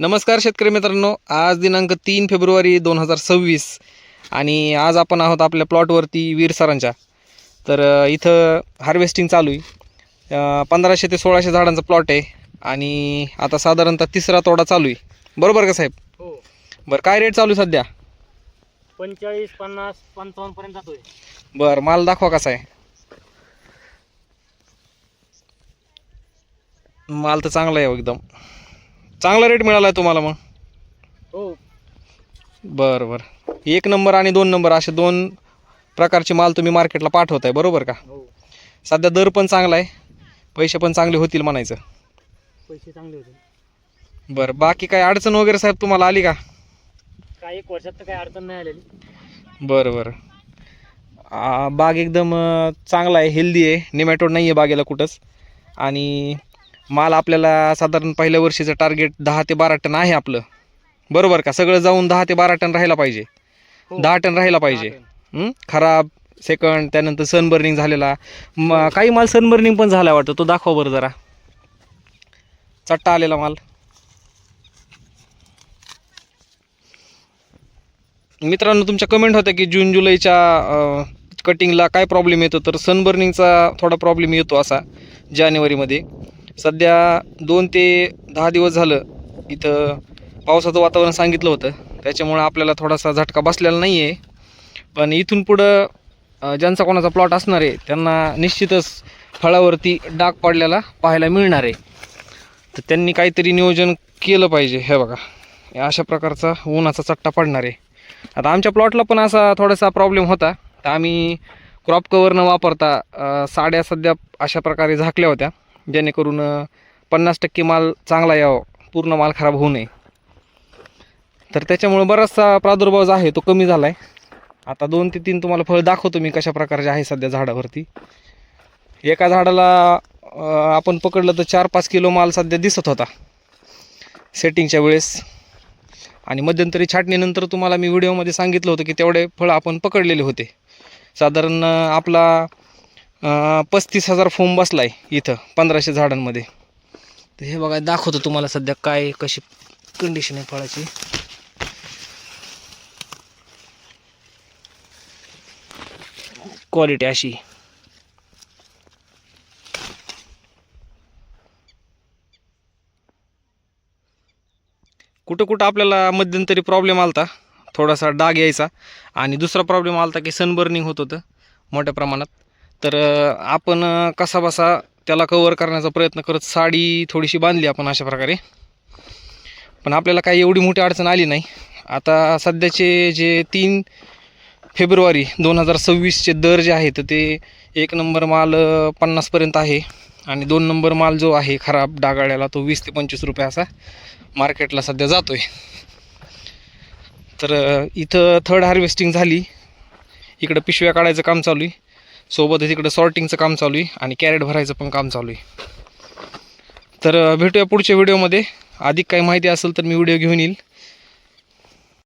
नमस्कार शेतकरी मित्रांनो. आज दिनांक तीन फेब्रुवारी दोन हजार सव्वीस आणि आज आपण आहोत आपल्या प्लॉटवरती वीर सरांच्या. तर इथं हार्वेस्टिंग चालू आहे. पंधराशे ते सोळाशे झाडांचा प्लॉट आहे आणि आता साधारणतः तिसरा तोडा चालू आहे. बरोबर का साहेब? हो. बरं काय रेट चालू आहे सध्या? पंचेचाळीस पन्नास पंचावन्न पर्यंत जातोय. बरं माल दाखवा कसा आहे? माल तर चांगला आहे हो एकदम. चांगला रेट मिळाला आहे तुम्हाला मग? हो. बरं बरं. एक नंबर आणि दोन नंबर असे दोन प्रकारचे माल तुम्ही मार्केटला पाठवताय बरोबर का? हो. सध्या दर पण चांगला आहे पैसे पण चांगले होतील म्हणायचं. पैसे चांगले होते बरं बाकी काय अडचण वगैरे साहेब तुम्हाला आली का? काय एक वर्षात तर काही अडचण नाही आलेली. बरं बरं. आ, बाग एकदम अं, चांगला आहे हेल्दी आहे. निमॅटोड नाही आहे बागेला कुठंच. आणि माल आपल्याला साधारण पहिल्या वर्षीचं टार्गेट दहा ते बारा टन आहे आपलं. बरोबर का? सगळं जाऊन दहा ते बारा टन राहायला पाहिजे. हो. दहा टन राहायला पाहिजे? खराब सेकंड त्यानंतर सनबर्निंग झालेला. म काही माल सनबर्निंग पण झाला वाटतं. तो दाखवा बरं जरा. चट्टा आलेला माल. मित्रांनो तुमच्या कमेंट होत्या की जून जुलैच्या कटिंगला काय प्रॉब्लेम येतो? तर सनबर्निंगचा थोडा प्रॉब्लेम येतो असा जानेवारीमध्ये. सध्या दोन ते दहा दिवस झालं इथं पावसाचं वातावरण सांगितलं होतं. त्याच्यामुळं आपल्याला थोडासा झटका बसलेला नाही आहे पण इथून पुढं ज्यांचा कोणाचा प्लॉट असणार आहे त्यांना निश्चितच फळावरती डाग पडलेला पाहायला मिळणार आहे. तर त्यांनी काहीतरी नियोजन केलं पाहिजे हे बघा. या अशा प्रकारचा उन्हाचा चट्टा पडणार आहे. आता आमच्या प्लॉटला पण असा थोडासा प्रॉब्लेम होता. तर आम्ही क्रॉप कवर न वापरता साड्या सध्या अशा प्रकारे झाकल्या होत्या. जेणेकरून पन्नास टक्के माल चांगला यावं पूर्ण माल खराब होऊ नये. तर त्याच्यामुळं बराचसा प्रादुर्भाव जो आहे तो कमी झाला आहे आता दोन ते तीन तुम्हाला फळ दाखवतो मी कशा प्रकारचे आहे सध्या झाडावरती. एका झाडाला आपण पकडलं तर चार पाच किलो माल सध्या दिसत होता. सेटिंगच्या वेळेस. आणि मध्यंतरी छाटणीनंतर तुम्हाला मी व्हिडिओमध्ये सांगितलं होतं की तेवढे फळं आपण पकडलेले होते. साधारण आपला पस्तीस हजार फोम बसला आहे इथं पंधराशे झाडांमध्ये. तर हे बघा दाखवतो तुम्हाला सध्या काय कशी कंडिशन आहे फळाची. क्वालिटी अशी. कुठं कुठं आपल्याला मध्यंतरी प्रॉब्लेम आलता थोडासा डाग यायचा. आणि दुसरा प्रॉब्लेम आलता की सनबर्निंग होत होतं मोठ्या प्रमाणात. तर आपण कसा बसा त्याला कवर करण्याचा प्रयत्न करत साडी थोडीशी बांधली आपण अशा प्रकारे. पण आपल्याला काही एवढी मोठी अडचण आली नाही. आता सध्याचे जे तीन फेब्रुवारी दोन हजार सव्वीसचे दर जे आहेत ते एक नंबर माल पन्नासपर्यंत आहे आणि दोन नंबर माल जो आहे खराब डागाळ्याला तो वीस ते पंचवीस रुपये असा मार्केटला सध्या जातो आहे तर इथं थर्ड हार्वेस्टिंग झाली. इकडं पिशव्या काढायचं काम चालू आहे. सोबतच इकडं सॉर्टिंगचं काम चालू आहे आणि कॅरेट भरायचं पण काम चालू आहे. तर भेटूया पुढच्या व्हिडिओमध्ये अधिक काही माहिती असेल तर मी व्हिडिओ घेऊन येईल.